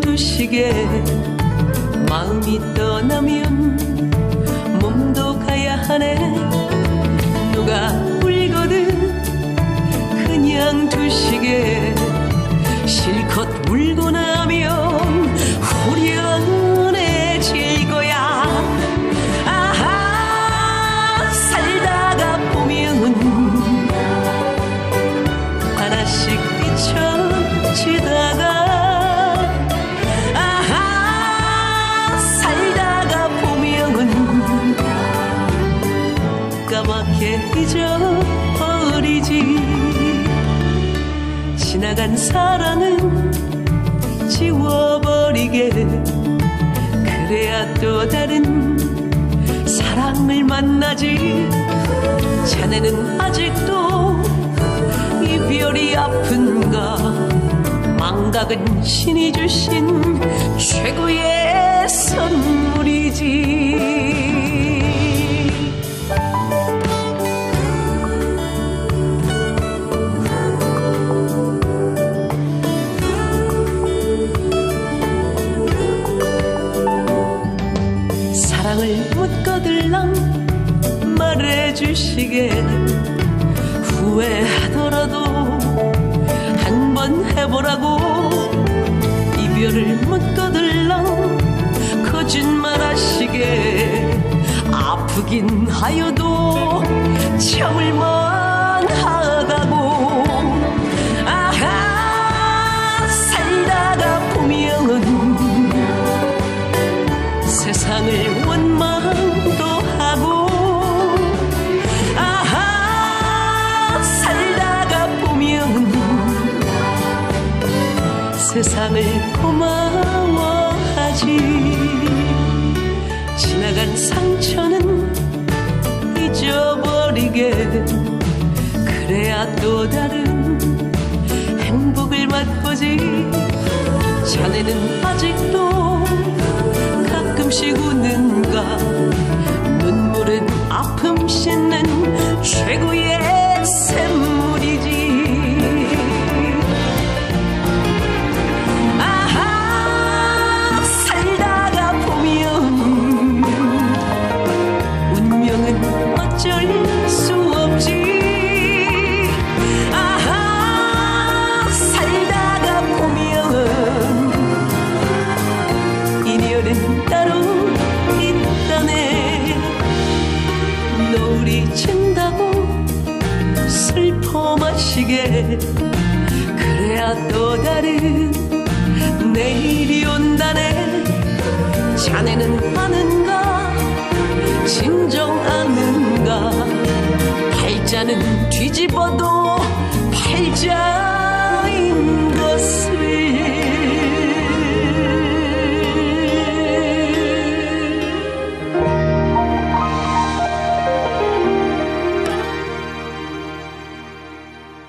주시게 마음이 떠나면 몸도 가야 하네. 누가 울거든 그냥 두시게 실컷 울고 나면 후련해질 거야. 아하 살다가 보면 하나씩 잊혀 잊어버리지. 지나간 사랑은 지워버리게. 그래야 또 다른 사랑을 만나지. 자네는 아직도 이별이 아픈가? 망각은 신이 주신 최 사랑을 묻거들랑 말해주시게. 후회하더라도 한 번 해보라고. 이별을 묻거들랑 거짓말하시게. 아프긴 하여도 참을만 세상을 고마워하지. 지나간 상처는 잊어버리게. 그래야 또 다른 행복을 맛보지. 자네는 아직도 가끔씩 노을이 진다고 슬퍼 마시게. 그래야 또 다른 내일이 온다네. 자네는 아는가? 진정 아는가? 팔자는 뒤집어도 팔자